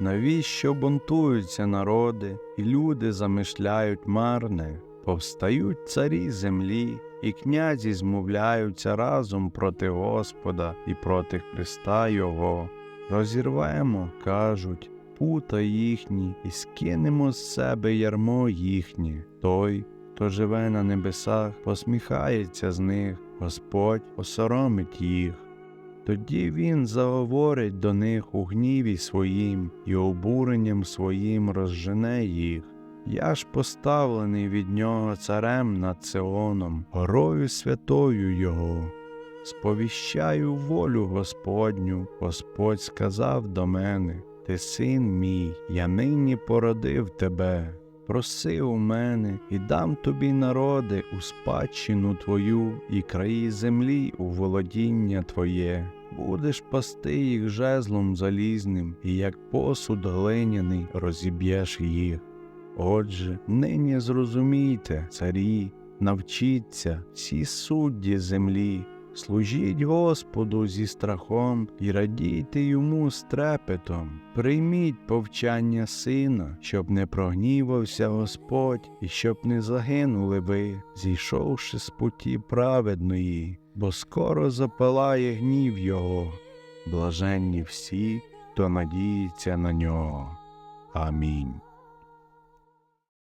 Навіщо бунтуються народи, і люди замишляють марне, повстають царі землі, і князі змовляються разом проти Господа і проти Христа Його. Розірвемо, кажуть, пута їхні, і скинемо з себе ярмо їхнє. Той, хто живе на небесах, посміхається з них, Господь осоромить їх. Тоді він заговорить до них у гніві своїм і обуренням своїм розжене їх. Я ж поставлений від нього царем над Сеоном, горою святою його. Сповіщаю волю Господню, Господь сказав до мене, Ти син мій, я нині породив тебе. Проси у мене і дам тобі народи у спадщину твою і краї землі у володіння твоє. Будеш пасти їх жезлом залізним, і як посуд глиняний розіб'єш їх. Отже, нині зрозумійте, царі, навчіться всі судді землі, служіть Господу зі страхом і радійте йому з трепетом. Прийміть повчання сина, щоб не прогнівався Господь і щоб не загинули ви, зійшовши з путі праведної, бо скоро запалає гнів його. Блаженні всі, хто надіється на нього. Амінь.